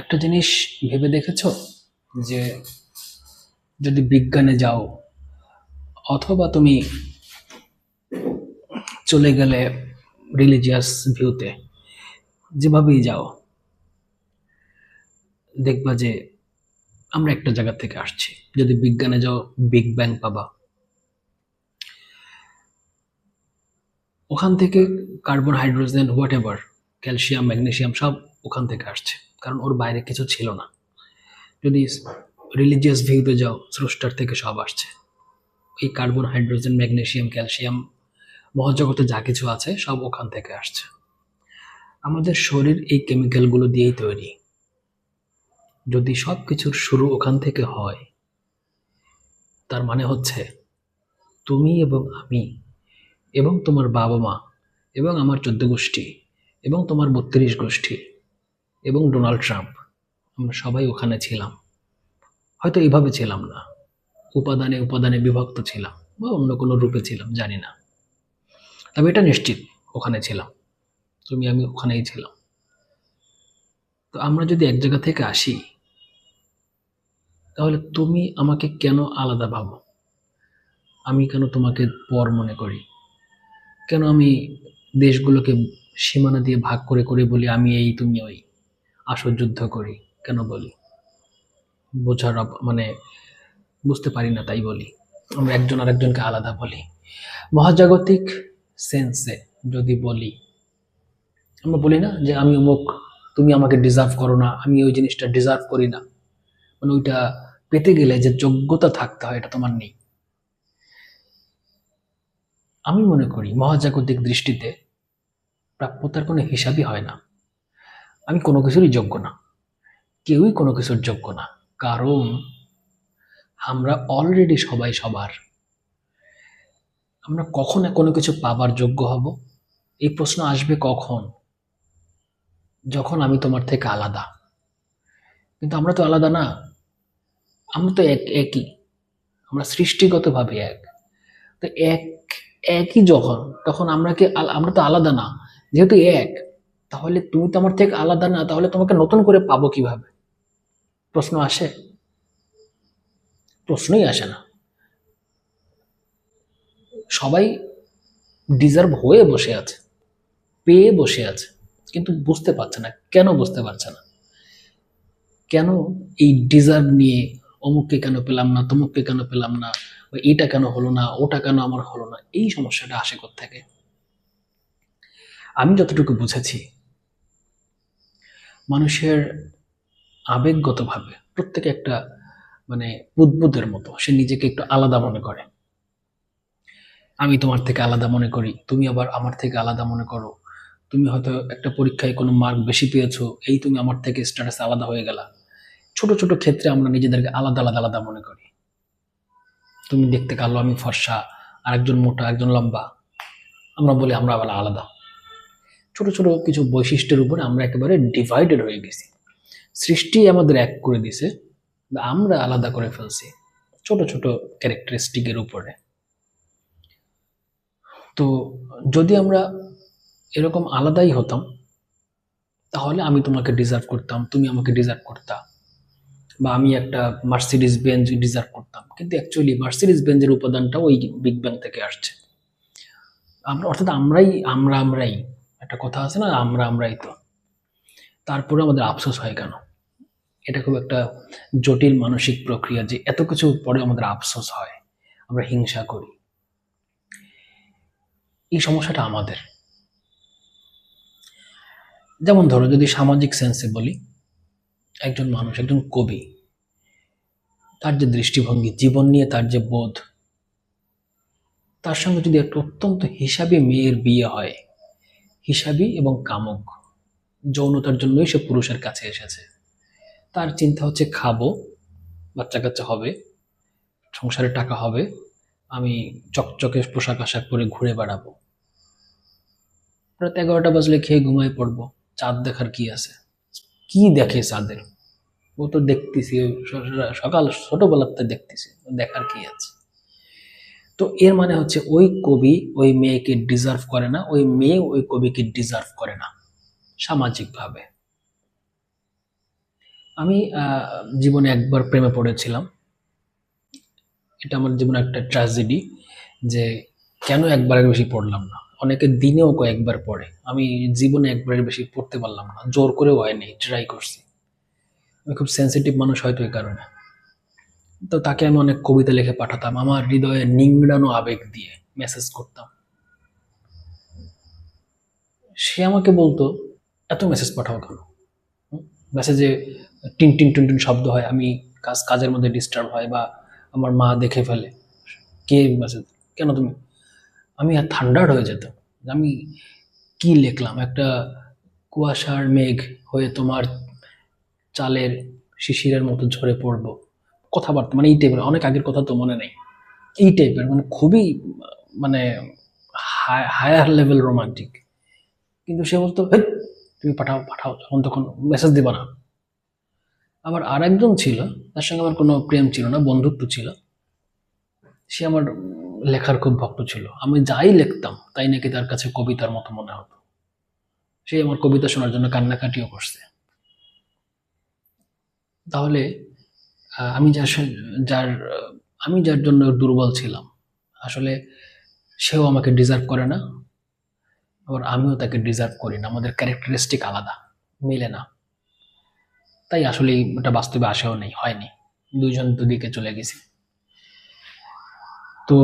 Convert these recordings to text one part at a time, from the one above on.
একটা জিনিস ভেবে দেখেছ? যে যদি বিজ্ঞানে যাও, অথবা তুমি চলে গেলে রিলিজিয়াস ভিউতে যেভাবেই যাও, দেখবা যে আমরা একটা জায়গা থেকে আসছি। যদি বিজ্ঞানে যাও বিগ ব্যাং পাবা। ওখান থেকে carbon hydrogen whatever calcium magnesium সব ওখান থেকে আসছে। কারণ ওর বাইরে কিছু ছিল না। যদি রিলিজিয়াস ভিউতে যাও, স্রষ্টার থেকে সব আসছে। এই কার্বন হাইড্রোজেন ম্যাগনেসিয়াম ক্যালসিয়াম মহাজগতে যা কিছু আছে, সব ওখান থেকে আসছে। আমাদের শরীর এই কেমিক্যালগুলো দিয়েই তৈরি। যদি সব কিছুর শুরু ওখান থেকে হয়, তার মানে হচ্ছে তুমি এবং আমি, এবং তোমার বাবা মা, এবং আমার চোদ্দ গোষ্ঠী, এবং তোমার বত্রিশ গোষ্ঠী এবং ডোনাল্ড ট্রাম্প। আমরা সবাই ওখানে ছিলাম। হয়তো এইভাবে ছিলাম না। উপাদানে উপাদানে বিভক্ত ছিলাম বা অন্য কোনো রূপে ছিলাম, জানি না। তবে এটা নিশ্চিত, ওখানে ছিলাম। তুমি, আমি ওখানেই ছিলাম। তো আমরা যদি এক জায়গা থেকে আসি, তাহলে তুমি আমাকে কেন আলাদা ভাবো? আমি কেন তোমাকে পর মনে করি? কেন আমি দেশগুলোকে সীমানা দিয়ে ভাগ করে করে বলি, আমি এই, তুমি ওই? আসো যুদ্ধ করি, কেন বলি? বোঝার মানে বুঝতে পারি না তাই বলি। আমরা একজন আরেকজনকে আলাদা বলি। মহাজাগতিক সেন্সে যদি বলি, আমরা বলি না যে আমি অমুক, তুমি আমাকে ডিজার্ভ করো না, আমি ওই জিনিসটা ডিজার্ভ করি না। মানে ওইটা পেতে গেলে যে যোগ্যতা থাকতে হয়, এটা তোমার নেই। আমি মনে করি মহাজাগতিক দৃষ্টিতে প্রাপ্যতার কোনো হিসাবই হয় না। আমি কোনো কিছুরই যোগ্য না। কেউই কোনো কিছুর যোগ্য না। কারণ আমরা অলরেডি সবাই সবার। আমরা কখন কোনো কিছু পাবার যোগ্য হব? এই প্রশ্ন আসবে কখন? যখন আমি তোমার থেকে আলাদা। কিন্তু আমরা তো আলাদা না। আমরা তো এক একই। আমরা সৃষ্টিগতভাবে এক। তো এক একই যখন, তখন আমরা কি আমরা তো আলাদা না। যেহেতু এক তাহলে তুমি তো আমার থেকে আলাদা না, তাহলে তোমাকে নতুন করে পাবো কীভাবে? প্রশ্ন আসে? প্রশ্নই আসে না। সবাই ডিজার্ভ হয়ে বসে আছে, পেয়ে বসে আছে, কিন্তু বুঝতে পারছে না, কেন বুঝতে পারছে না? কেন এই ডিজার্ভ নিয়ে অমুককে কেন পেলাম না, তমুককে কেন পেলাম না, বা এইটা কেন হলো না, ওটা কেন আমার হলো না, এই সমস্যাটা আসে থেকে আমি যতটুকু বুঝেছি মানুষের আবেগগতভাবে প্রত্যেকে একটা মানে বুদবুদের মতো, সে নিজেকে একটু আলাদা মনে করে। আমি তোমার থেকে আলাদা মনে করি, তুমি আবার আমার থেকে আলাদা মনে করো। তুমি হয়তো একটা পরীক্ষায় কোনো মার্ক বেশি পেয়েছ, এই তুমি আমার থেকে স্ট্যাটাস আলাদা হয়ে গেলা। ছোট ছোট ক্ষেত্রে আমরা নিজেদেরকে আলাদা আলাদা আলাদা মনে করি। তুমি দেখতে কালো, আমি ফর্সা, আরেকজন মোটা একজন লম্বা। আমরা বলি আমরা আবার আলাদা। ছোট ছোট কিছু বৈশিষ্ট্যের উপরে আমরা একেবারে ডিভাইডেড হয়ে গেছি। সৃষ্টি আমাদের এক করে দিছে আমরা আলাদা করে ফেলছি ছোট ছোট ক্যারেক্টারিস্টিকের উপরে। তো যদি আমরা এরকম আলাদাই হতাম, তাহলে আমি তোমাকে ডিজার্ভ করতাম, তুমি আমাকে ডিজার্ভ করতা, বা আমি একটা মার্সিডিস বেঞ্চ ডিজার্ভ করতাম। কিন্তু অ্যাকচুয়ালি মার্সিডিস বেঞ্চের উপাদানটা ওই বিগ ব্যাং থেকে আসছে। আমরা, অর্থাৎ আমরাই, আমরা আমরাই একটা কথা আছে না, আমরা আমরাই তো। তারপরে আমাদের আফসোস হয় কেন? এটা খুব একটা জটিল মানসিক প্রক্রিয়া যে এত কিছু পরে আমাদের আফসোস হয়, আমরা হিংসা করি। এই সমস্যাটা আমাদের। যেমন ধরো, যদি সামাজিক সেন্সে বলি, একজন মানুষ, একজন কবি, তার যে দৃষ্টিভঙ্গি, জীবন নিয়ে তার যে বোধ, তার সঙ্গে যদি একটা অত্যন্ত হিসাবে মেয়ের বিয়ে হয় হিসাবী এবং কামক। যৌনতার জন্যই সে পুরুষের কাছে এসেছে। তার চিন্তা হচ্ছে, খাব বাচ্চা কাচ্চা হবে, সংসারে টাকা হবে, আমি চকচকে পোশাক আশাক পরে ঘুরে বেড়াবো। রাত এগারোটা বাজলে খেয়ে ঘুমায় পড়ব। চাঁদ দেখার কি আছে? কি দেখে চাঁদের? ও তো দেখতেছি সকাল, ছোটবেলাতে দেখতেছি, দেখার কি আছে? তো এর মানে হচ্ছে ওই কবি ওই মেয়েকে ডিজার্ভ করে না, ওই মেয়ে ওই কবিকে ডিজার্ভ করে না, সামাজিকভাবে। আমি জীবনে একবার প্রেমে পড়েছিলাম। এটা আমার জীবনে একটা ট্র্যাজেডি যে কেন একবারের বেশি পড়লাম না? অনেকে দিনেও কয়েকবার পড়ে। আমি জীবনে একবারের বেশি পড়তে পারলাম না। জোর করেও হয়নি ট্রাই করছি। আমি খুব সেন্সিটিভ মানুষ হয়তো এই কারণে। তো তাকে আমি অনেক কবিতা লিখে পাঠাতাম, আমার হৃদয়ে নিংড়ানো আবেগ দিয়ে মেসেজ করতাম। সে আমাকে বলতো, এত মেসেজ পাঠাও কেন? মেসেজে টিন টিন টিন টিন শব্দ হয়, আমি কাজ, কাজের মধ্যে ডিস্টার্ব হয় বা আমার মা দেখে ফেলে। কে মেসেজ কেন তুমি? আমি আর ঠান্ডার হয়ে যেতাম। আমি কি লিখলাম? একটা কুয়াশার মেঘ হয়ে তোমার চালের শিশিরের মতো ঝরে পড়ব। কথাবার্তা মানে এই টাইপের অনেক আগের কথা তো মনে নেই। এই টাইপের মানে খুবই মানে হায়ার লেভেল রোমান্টিক কিন্তু সে বলতো "হেৎ, তুমি পাঠাও পাঠাও তখন তখন মেসেজ দিবা না। আবার আর একজন ছিল তার সঙ্গে আমার কোনো প্রেম ছিল না বন্ধুত্ব ছিল। সে আমার লেখার খুব ভক্ত ছিল। আমি যাই লিখতাম তাই নাকি তার কাছে কবিতার মতো মনে হতো। সে আমার কবিতা শোনার জন্য কান্নাকাটিও করছে। তাহলে আমি যার যার আমি যার জন্য দুর্বল ছিলাম। আসলে সেও আমাকে ডিজার্ভ করে না, আবার আমিও তাকে ডিজার্ভ করি না। আমাদের ক্যারেক্টারিস্টিক আলাদা, মিলে না। তাই আসলে এটা বাস্তবে আসেও নেই, হয়নি। দুইজন দুদিকে চলে গেছি। তো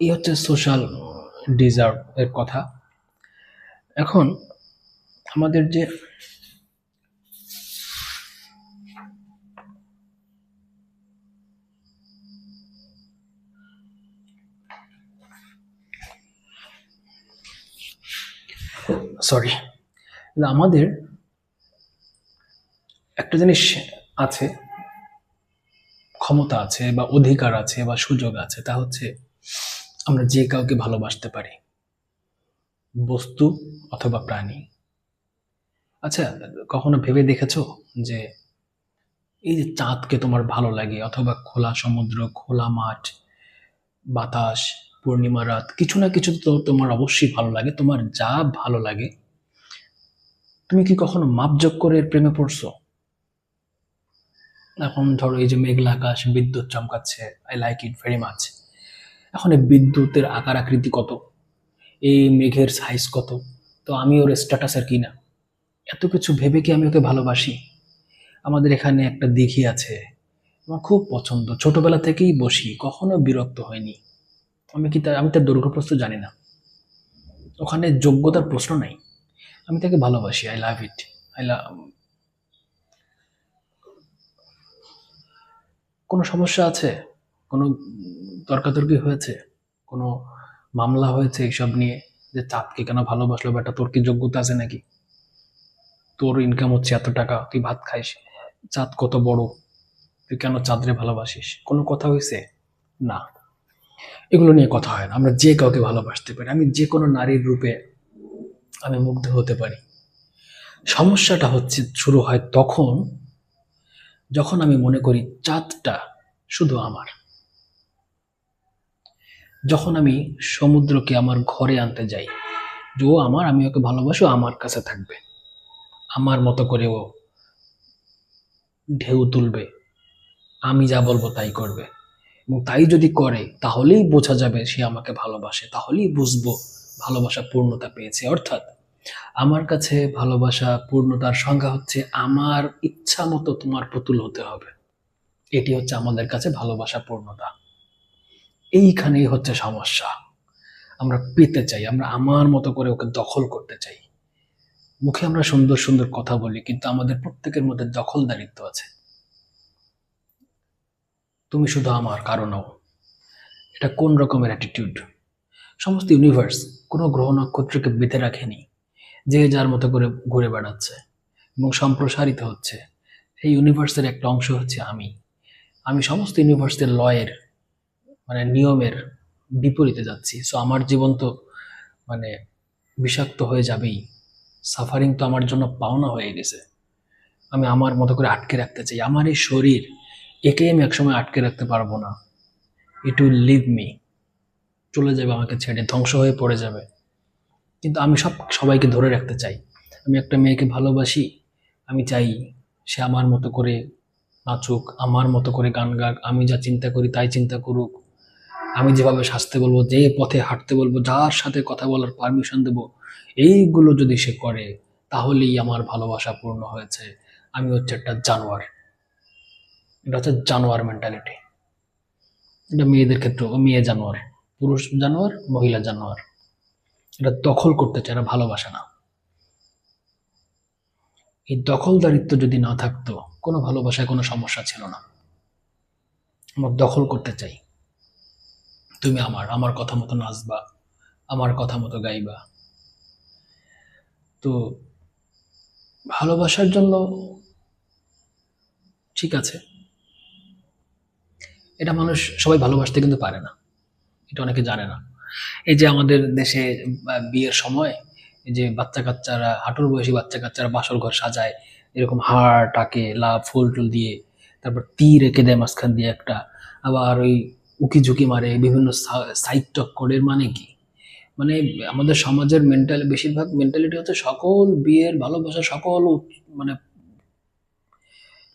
এই হচ্ছে সোশ্যাল ডিজার্ভ এর কথা। এখন আমাদের যে সরি আমাদের একটা জিনিস আছে, ক্ষমতা আছে বা অধিকার আছে বা সুযোগ আছে, তা হচ্ছে আমরা যে কাউকে ভালোবাসতে পারি, বস্তু অথবা প্রাণী। আচ্ছা কখনো ভেবে দেখেছ যে এই যে চাঁদকে তোমার ভালো লাগে অথবা খোলা সমুদ্র, খোলা মাঠ, বাতাস পূর্ণিমা রাত, কিছু না কিছু তো তোমার অবশ্যই ভালো লাগে। তোমার যা ভালো লাগে। তুমি কি কখনো মাপযোগ করে প্রেমে পড়ছো? এখন ধরো এই যে মেঘলা আকাশ, বিদ্যুৎ চমকাচ্ছে I like it very much এখন এই বিদ্যুতের আকার আকৃতি কত? এই মেঘের সাইজ কত? তো আমি ওর স্ট্যাটাসের কি না এত কিছু ভেবে কি আমি ওকে ভালোবাসি? আমাদের এখানে একটা দিঘি আছে। আমার খুব পছন্দ। ছোটবেলা থেকেই বসি, কখনো বিরক্ত হয়নি আমি কি তার আমি তার দৈর্ঘ্য প্রস্থ জানি না। ওখানে যোগ্যতার প্রশ্ন নাই। আমি তাকে ভালোবাসি I love it I love কোনো সমস্যা আছে? কোনো তর্কাতর্কি হয়েছে? কোনো মামলা হয়েছে এইসব নিয়ে? যে চাঁদকে কেন ভালোবাসলো? বেটা, তোর কি যোগ্যতা আছে নাকি? তোর ইনকাম হচ্ছে এত টাকা, তুই ভাত খাইস। চাঁদ কত বড়, তুই কেন চাঁদরে ভালোবাসিস? কোনো কথা হয়েছে না। এগুলো নিয়ে কথা হয় না। আমরা যে কাউকে ভালোবাসতে পারি, আমি যে কোনো নারীর রূপে আমি মুগ্ধ হতে পারি। সমস্যাটা হচ্ছে, শুরু হয় তখন, যখন আমি মনে করি চাঁদটা শুধু আমার। যখন আমি সমুদ্রকে আমার ঘরে আনতে যাই, যে ও আমার, আমি ওকে ভালোবাসো আমার কাছে থাকবে। আমার মতো করে ও ঢেউ তুলবে। আমি যা বলব তাই করবে। এবং তাই যদি করে, তাহলেই বোঝা যাবে সে আমাকে ভালোবাসে। তাহলেই বুঝব ভালোবাসা পূর্ণতা পেয়েছে। অর্থাৎ আমার কাছে ভালোবাসা পূর্ণতার সংজ্ঞা হচ্ছে আমার ইচ্ছা মতো তোমার পুতুল হতে হবে। এটি হচ্ছে আমাদের কাছে ভালোবাসা পূর্ণতা। এইখানেই হচ্ছে সমস্যা। আমরা পেতে চাই, আমরা আমার মতো করে ওকে দখল করতে চাই। মুখে আমরা সুন্দর সুন্দর কথা বলি, কিন্তু আমাদের প্রত্যেকের মধ্যে দখলদারিত্ব আছে। তুমি শুধু আমার কারও নও। এটা কোন রকমের অ্যাটিটিউড সমস্ত ইউনিভার্স কোনো গ্রহ নক্ষত্রকে বেঁধে রাখেনি, যে যার মতো করে ঘুরে বেড়াচ্ছে এবং সম্প্রসারিত হচ্ছে। সেই ইউনিভার্সের একটা অংশ হচ্ছে আমি। আমি সমস্ত ইউনিভার্সের লয়ের মানে নিয়মের বিপরীতে যাচ্ছি। সো আমার জীবন তো মানে বিষাক্ত হয়ে যাবেই। সাফারিং তো আমার জন্য পাওনা হয়ে গেছে। আমি আমার মতো করে আটকে রাখতে চাই। আমার এই শরীর একেই আমি একসময় আটকে রাখতে পারব না। ইট উইল লিভ মি চলে যাবে, আমাকে ছেড়ে, ধ্বংস হয়ে পড়ে যাবে। কিন্তু আমি সব, সবাইকে ধরে রাখতে চাই। আমি একটা মেয়েকে ভালোবাসি, আমি চাই সে আমার মতো করে নাচুক, আমার মতো করে গান গাক, আমি যা চিন্তা করি তাই চিন্তা করুক। আমি যেভাবে সাজতে বলব, যে পথে হাঁটতে বলব, যার সাথে কথা বলার পারমিশন দেব, এইগুলো যদি সে করে, তাহলেই আমার ভালোবাসা পূর্ণ হয়েছে। আমি হচ্ছে একটা জানোয়ার। এটা হচ্ছে জানোয়ার মেন্টালিটি এটা মেয়েদের ক্ষেত্রে মেয়ে জানোয়ার, পুরুষ জানোয়ার, মহিলা জানোয়ার। এটা দখল করতে চায় এটা ভালোবাসা না। এই দখলদারিত্ব যদি না থাকতো, কোনো ভালোবাসায় কোনো সমস্যা ছিল না। আমরা দখল করতে চাই। তুমি আমার আমার কথা মতো নাচবা, আমার কথা মতো গাইবা। তো ভালোবাসার জন্য ঠিক আছে। এটা মানুষ সবাই ভালোবাসতে কিন্তু পারে না। এটা অনেকে জানে না। এই যে আমাদের দেশে বিয়ের সময় যে বাচ্চা কাচ্চারা হাঁটুর বয়সী বাচ্চা কাচ্চারা বাসর ঘর সাজায়, এরকম হাড়, টাকে লাভ ফুল টুল দিয়ে, তারপর তীর এঁকে দেয় মাঝখান দিয়ে একটা, আবার ওই উকি ঝুঁকি মারে, বিভিন্ন সাইড টক করে মানে কি? মানে আমাদের সমাজের মেন্টাল বেশিরভাগ মেন্টালিটি হচ্ছে সকল বিয়ের ভালোবাসা, সকল মানে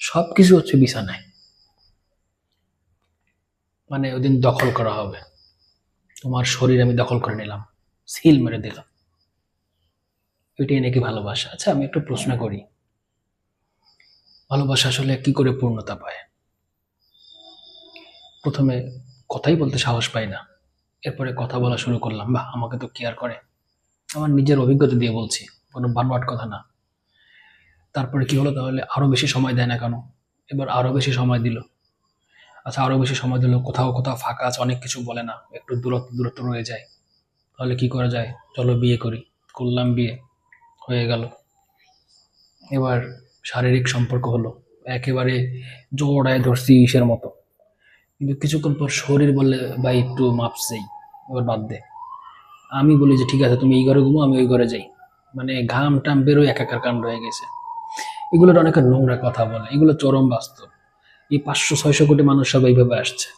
সব কিছু হচ্ছে বিছানায়। মানে ওদিন দখল করা হবে। তোমার শরীর আমি দখল করে নিলাম। সিল মেরে দিলাম। এটাই নাকি ভালোবাসা? আচ্ছা আমি একটু প্রশ্ন করি। ভালোবাসা আসলে কি করে পূর্ণতা পায়? প্রথমে কথাই বলতে সাহস পাই না। এরপরে কথা বলা শুরু করলাম, বাহ, আমাকে তো কেয়ার করে। আমার নিজের অভিজ্ঞতা দিয়ে বলছি, কোনো বানোয়াট কথা না। তারপরে কি হলো তাহলে? আরও বেশি সময় দেয় না কেন? এবার আরও বেশি সময় দিল। আচ্ছা আরও বেশি সময় দিল, কোথাও কোথাও ফাঁকা আছে, অনেক কিছু বলে না, একটু দূরত্ব দূরত্ব রয়ে যায়। তাহলে কি করা যায়? চলো বিয়ে করি। করলাম বিয়ে, হয়ে গেল। এবার শারীরিক সম্পর্ক হলো, একেবারে জোড়ায় ধরছি ইসের মতো। কিন্তু কিছুক্ষণ পর শরীর বললে, ভাই, একটু মাপছেই এবার বাদ দে। আমি বলি যে, ঠিক আছে, তুমি এই ঘরে ঘুমো, আমি ওই ঘরে যাই। মানে ঘাম টাম বেরোয়, একাকার কাণ্ড হয়ে গেছে। এগুলোর অনেক নোংরা কথা বলে, এগুলো চরম বাস্তব। এই পাঁচশো, ছয়শো কোটি মানুষ সব এইভাবে আসছে।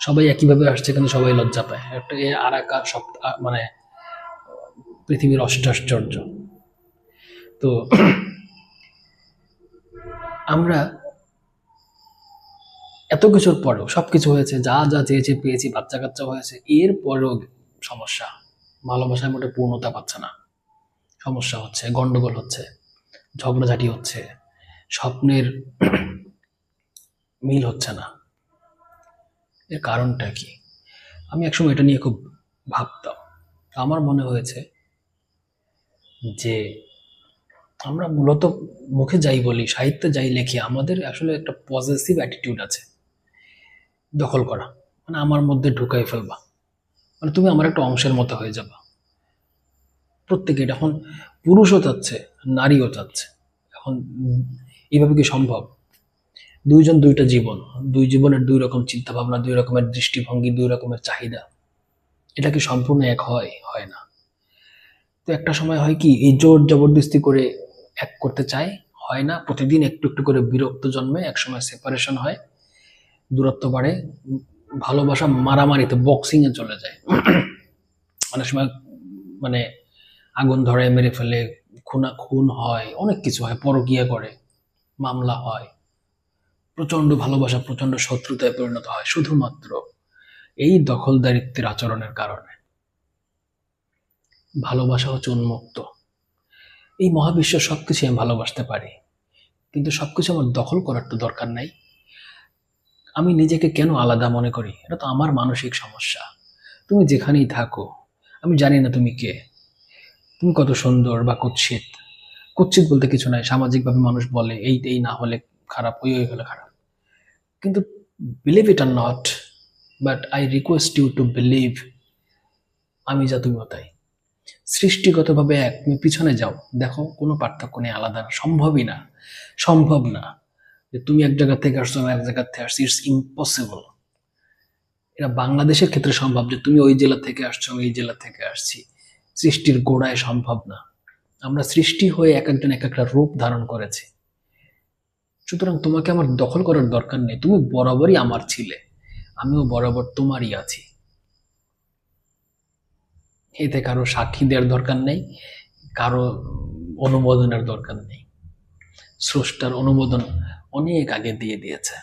সবাই একইভাবে আসছে, কিন্তু সবাই লজ্জা পায়। একটা এ আর এক মানে পৃথিবীর অষ্টাশ্চর্য। তো আমরা এত কিছুর পরেও সবকিছু হয়েছে, যা যা চেয়েছে, পেয়েছি বাচ্চা কাচ্চা হয়েছে, এর পরেও সমস্যা। ভালোবাসায় মোটে পূর্ণতা পাচ্ছে না। সমস্যা হচ্ছে, গন্ডগোল হচ্ছে, ঝগড়াঝাটি হচ্ছে। স্বপ্নের মিল হচ্ছে না। এর কারণটা কি? আমি একসময় এটা নিয়ে খুব ভাবতাম। আমার মনে হয়েছে যে আমরা মূলত মুখে যাই বলি, সাহিত্যে যাই লেখি, আমাদের আসলে একটা পজিটিভ অ্যাটিটিউড আছে দখল করা। মানে আমার মধ্যে ঢুকাই ফেলবা। মানে তুমি আমার একটা অংশের মতো হয়ে যাবা। প্রত্যেকে এখন পুরুষও চাচ্ছে, নারীও চাচ্ছে। এখন এইভাবে কি সম্ভব? দুইজন দুইটা জীবন, দুই জীবনের দুই রকম চিন্তা ভাবনা দুই রকমের দৃষ্টিভঙ্গি, দুই রকমের চাহিদা। এটা কি সম্পূর্ণ এক হয় হয় না? তো একটা সময় হয় কি, এই জোর জবরদস্তি করে এক করতে চায়, হয় না, প্রতিদিন একটু একটু করে বিরক্ত জন্মে, এক সময় সেপারেশন হয়, দূরত্ব বাড়ে, ভালোবাসা মারামারিতে বক্সিং এ চলে যায়। অনেক সময় মানে আগুন ধরে, মেরে ফেলে, খুনা, খুন হয়, অনেক কিছু হয়, পরকিয়া করে। মামলা হয়। প্রচণ্ড ভালোবাসা প্রচণ্ড শত্রুতায় পরিণত হয়, শুধুমাত্র এই দখলদারিত্বের আচরণের কারণে। ভালোবাসা হচ্ছে উন্মুক্ত। এই মহাবিশ্ব সব সবকিছু আমি ভালোবাসতে পারি, কিন্তু সবকিছু আমার দখল করার তো দরকার নাই। আমি নিজেকে কেন আলাদা মনে করি? এটা তো আমার মানসিক সমস্যা। তুমি যেখানেই থাকো, আমি জানি না তুমি কে। তুমি কত সুন্দর বা কুৎসিত। কুৎসিত বলতে কিছু নাই। সামাজিকভাবে মানুষ বলে, এই এই না হলে খারাপ, ওই ওই হলে খারাপ। কিন্তু believe it or not but I request you to believe আমি যা তুমিও তাই। সৃষ্টিগতভাবে এক, তুমি পিছনে যাও। দেখো, কোনো পার্থক্য নেই, আলাদা সম্ভবই না। সম্ভব না যে তুমি এক জায়গা থেকে আসছো, আমি এক জায়গা থেকে আসছি ইটস ইম্পসিবল এটা বাংলাদেশের ক্ষেত্রে সম্ভব যে তুমি ওই জেলা থেকে আসছো, আমি এই জেলা থেকে আসছি। সৃষ্টির গোড়ায় সম্ভব না। আমরা সৃষ্টি হয়ে এক একজন এক একটা রূপ ধারণ করেছি। সুতরাং তোমাকে আমার দখল করার দরকার নেই। তুমি বরাবরই আমার ছিলে। আমিও বরাবর তোমারই আছি। এতে কারও সাক্ষী দেওয়ার দরকার নেই, কারও অনুমোদনের দরকার নেই। স্রষ্টার অনুমোদন অনেক আগে দিয়ে দিয়েছে।